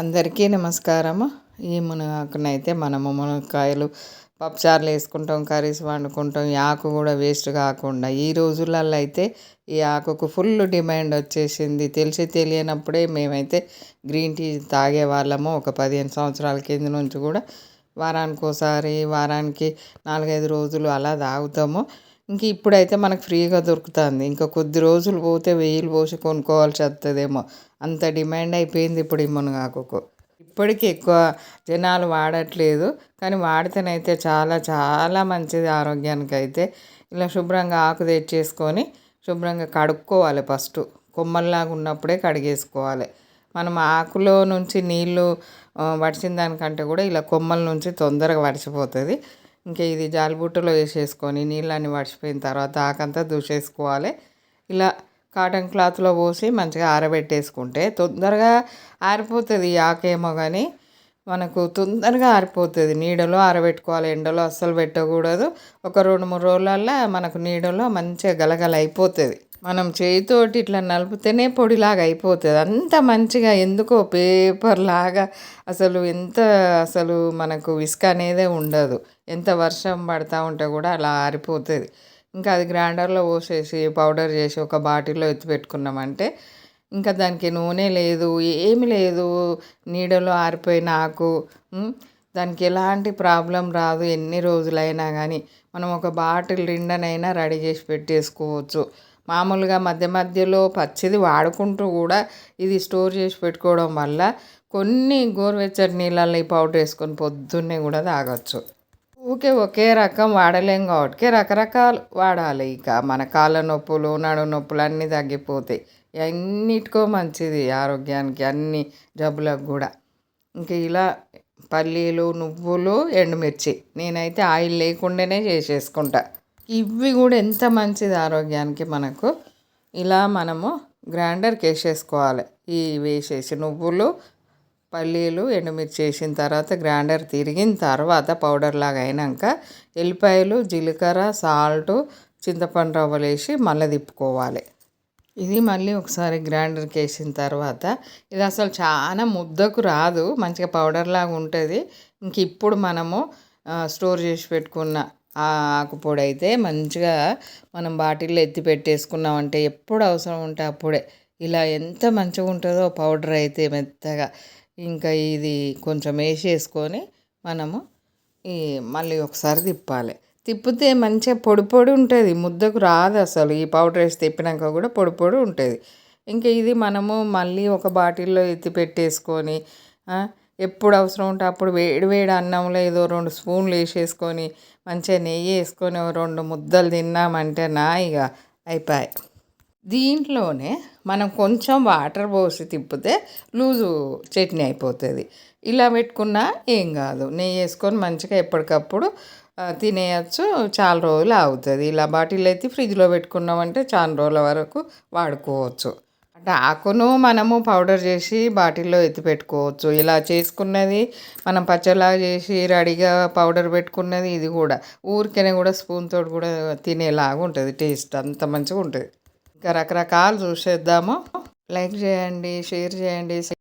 అందరికీ నమస్కారము. ఈ మునగాకునైతే మనము మునక్కాయలు పప్పుచారులు వేసుకుంటాం కర్రీస్ వండుకుంటాం ఈ ఆకు కూడా వేస్ట్ కాకుండా. ఈ రోజులలో అయితే ఈ ఆకుకు ఫుల్ డిమాండ్ వచ్చేసింది. తెలిసి తెలియనప్పుడే మేమైతే గ్రీన్ టీ తాగే వాళ్ళము. ఒక పదిహేను సంవత్సరాల కింద నుంచి కూడా వారానికి ఒకసారి వారానికి నాలుగైదు రోజులు అలా తాగుతాము. ఇంక ఇప్పుడైతే మనకు ఫ్రీగా దొరుకుతుంది. ఇంకా కొద్ది రోజులు పోతే వెయ్యిలు పోసి కొనుక్కోవాల్సి వస్తుందేమో అంత డిమాండ్ అయిపోయింది ఇప్పుడు ఈ మునగాకుకు. ఇప్పటికీ ఎక్కువ జనాలు వాడట్లేదు కానీ వాడితేనైతే చాలా చాలా మంచిది ఆరోగ్యానికి అయితే ఇలా శుభ్రంగా ఆకు తెచ్చేసుకొని శుభ్రంగా కడుక్కోవాలి ఫస్ట్. కొమ్మల్లాగా ఉన్నప్పుడే కడిగేసుకోవాలి. మనం ఆకులో నుంచి నీళ్ళు వడిచిన దానికంటే కూడా ఇలా కొమ్మల నుంచి తొందరగా వడిచిపోతుంది. ఇంకా ఇది జాలిబుట్టలో వేసేసుకొని నీళ్ళని వడిచిపోయిన తర్వాత ఆకంతా దూసేసుకోవాలి ఇలా కాటన్ క్లాత్లో పోసి మంచిగా ఆరబెట్టేసుకుంటే తొందరగా ఆరిపోతుంది ఆకేమో కానీ మనకు తొందరగా ఆరిపోతుంది. నీడలో ఆరబెట్టుకోవాలి ఎండలో అస్సలు పెట్టకూడదు. ఒక రెండు మూడు రోజులల్లో మనకు నీడలో మంచిగా గలగల అయిపోతుంది. మనం చేయితోటి ఇట్లా నలిపితేనే పొడిలాగా అయిపోతుంది. అంత మంచిగా ఎందుకో పేపర్ లాగా అసలు ఎంత అసలు మనకు ఇసుక అనేదే ఉండదు. ఎంత వర్షం పడతా ఉంటే కూడా అలా ఆరిపోతుంది. ఇంకా అది గ్రైండర్లో పోసేసి పౌడర్ చేసి ఒక బాటిల్లో ఎత్తి పెట్టుకున్నామంటే ఇంకా దానికి నూనె లేదు ఏమి లేదు. నీడలో ఆరిపోయిన ఆకు దానికి ఎలాంటి ప్రాబ్లం రాదు. ఎన్ని రోజులైనా కానీ మనం ఒక బాటిల్ నిండనైనా రెడీ చేసి పెట్టేసుకోవచ్చు. మామూలుగా మధ్య మధ్యలో పచ్చిది వాడుకుంటూ కూడా ఇది స్టోర్ చేసి పెట్టుకోవడం వల్ల కొన్ని గోరువెచ్చటి నీళ్ళల్లో ఈ పౌడర్ వేసుకొని పొద్దున్నే కూడా తాగొచ్చు. ఊకే ఒకే రకం వాడలేం కాబట్టి రకరకాలు వాడాలి. ఇక మన కాళ్ళ నొప్పులు నడు నొప్పులు అన్నీ తగ్గిపోతాయి. అన్నిటికో మంచిది ఆరోగ్యానికి అన్ని జబ్బులకు కూడా. ఇంక ఇలా పల్లీలు నువ్వులు ఎండుమిర్చి నేనైతే ఆయిల్ లేకుండానే చేసేసుకుంటా. ఇవి కూడా ఎంత మంచిది ఆరోగ్యానికి మనకు. ఇలా మనము గ్రైండర్కి వేసేసుకోవాలి. ఈ వేసేసి నువ్వులు పల్లీలు ఎండుమిర్చి వేసిన తర్వాత గ్రైండర్ తిరిగిన తర్వాత పౌడర్ లాగా అయినాక ఎల్లిపాయలు జీలకర్ర సాల్ట్ చింతపండు రవ్వలు వేసి మళ్ళీ తిప్పుకోవాలి. ఇది మళ్ళీ ఒకసారి గ్రైండర్కి వేసిన తర్వాత ఇది అసలు చాలా ముద్దకు రాదు మంచిగా పౌడర్ లాగా ఉంటుంది. ఇంక ఇప్పుడు మనము స్టోర్ చేసి పెట్టుకున్న ఆకుపొడి అయితే మంచిగా మనం బాటిల్లో ఎత్తి పెట్టేసుకున్నామంటే ఎప్పుడు అవసరం ఉంటే అప్పుడే. ఇలా ఎంత మంచిగా ఉంటుందో పౌడర్ అయితే మెత్తగా. ఇంకా ఇది కొంచెం వేసేసుకొని మనము ఈ మళ్ళీ ఒకసారి తిప్పాలి. తిప్పితే మంచిగా పొడి పొడి ఉంటుంది. ముద్దకు రాదు అసలు. ఈ పౌడర్ వేసి తిప్పినాక కూడా పొడి పొడి ఉంటుంది. ఇంకా ఇది మనము మళ్ళీ ఒక బాటిల్లో ఎత్తి పెట్టేసుకొని ఎప్పుడు అవసరం ఉంటే అప్పుడు వేడి వేడి అన్నంలో ఏదో రెండు స్పూన్లు వేసేసుకొని మంచిగా నెయ్యి వేసుకొని రెండు ముద్దలు తిన్నామంటే నా ఇక అయిపోయాయి. దీంట్లోనే మనం కొంచెం వాటర్ పోసి తిప్పితే లూజు చట్నీ అయిపోతుంది. ఇలా పెట్టుకున్నా ఏం కాదు. నెయ్యి వేసుకొని మంచిగా ఎప్పటికప్పుడు తినేయచ్చు. చాలా రోజులు అవుతుంది ఇలా బాటిల్ అయితే ఫ్రిడ్జ్లో పెట్టుకున్నామంటే చాలా రోజుల వరకు వాడుకోవచ్చు. అంటే ఆకును మనము పౌడర్ చేసి బాటిల్లో ఎత్తి పెట్టుకోవచ్చు. ఇలా చేసుకున్నది మనం పచ్చలా చేసి రెడీగా పౌడర్ పెట్టుకున్నది ఇది కూడా. ఊరికనే కూడా స్పూన్ తోటి కూడా తినేలాగా ఉంటుంది. టేస్ట్ అంత మంచిగా ఉంటుంది. ఇంకా రకరకాలు చూసేద్దాము. లైక్ చేయండి షేర్ చేయండి